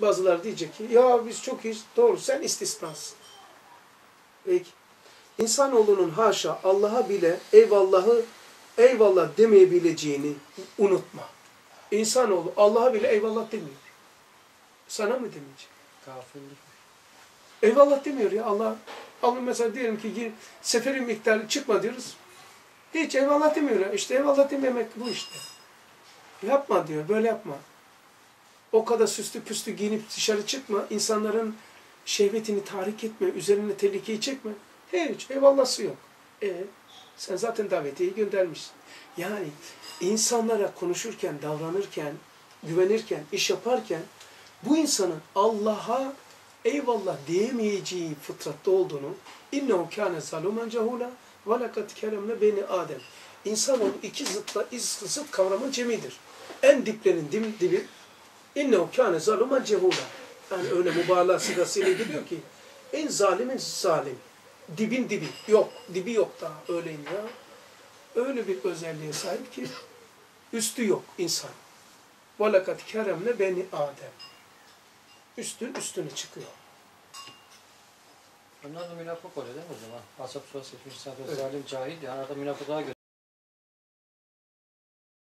Bazıları diyecek ki ya biz çok iyiyiz. Doğru sen istisnasın. Peki. İnsanoğlunun haşa Allah'a bile eyvallahı eyvallah demeyebileceğini unutma. İnsanoğlu Allah'a bile eyvallah demiyor. Sana mı demeyecek? Gafillik. Eyvallah demiyor ya Allah. Allah mesela diyelim ki seferin miktarı çıkma diyoruz. Hiç eyvallah demiyor ya. İşte eyvallah dememek bu işte. Yapma diyor. Böyle yapma. O kadar süslü püslü giyinip dışarı çıkma. insanların şehvetini tahrik etme. Üzerine tehlikeyi çekme. Hiç eyvallahsı yok. E sen zaten davetiyeyi göndermişsin. Yani insanlara konuşurken, davranırken, güvenirken, iş yaparken bu insanın Allah'a eyvallah diyemeyeceği fıtratta olduğunu innehu kâne zalumen cehûlâ ve lekad keremne beni Adem. İnsanoğlu iki zıtla zıt kavramın cemidir. En diplerin dim, dibi innehu kâne zalumen cehûlâ. Yani öyle mübalağa sigasıyla gidiyor ki en zalimin zalim. Dibin dibi. Yok. Dibi yok daha. Öyleyim ya. Öyle bir özelliğe sahip ki üstü yok insan. وَلَكَدْ keremne beni Adem. Üstü üstüne çıkıyor. Onlar da münafık oluyor değil mi o zaman? Asap suresi 2. sayfada Evet. zalim cahil yani arada münafıklığa göre.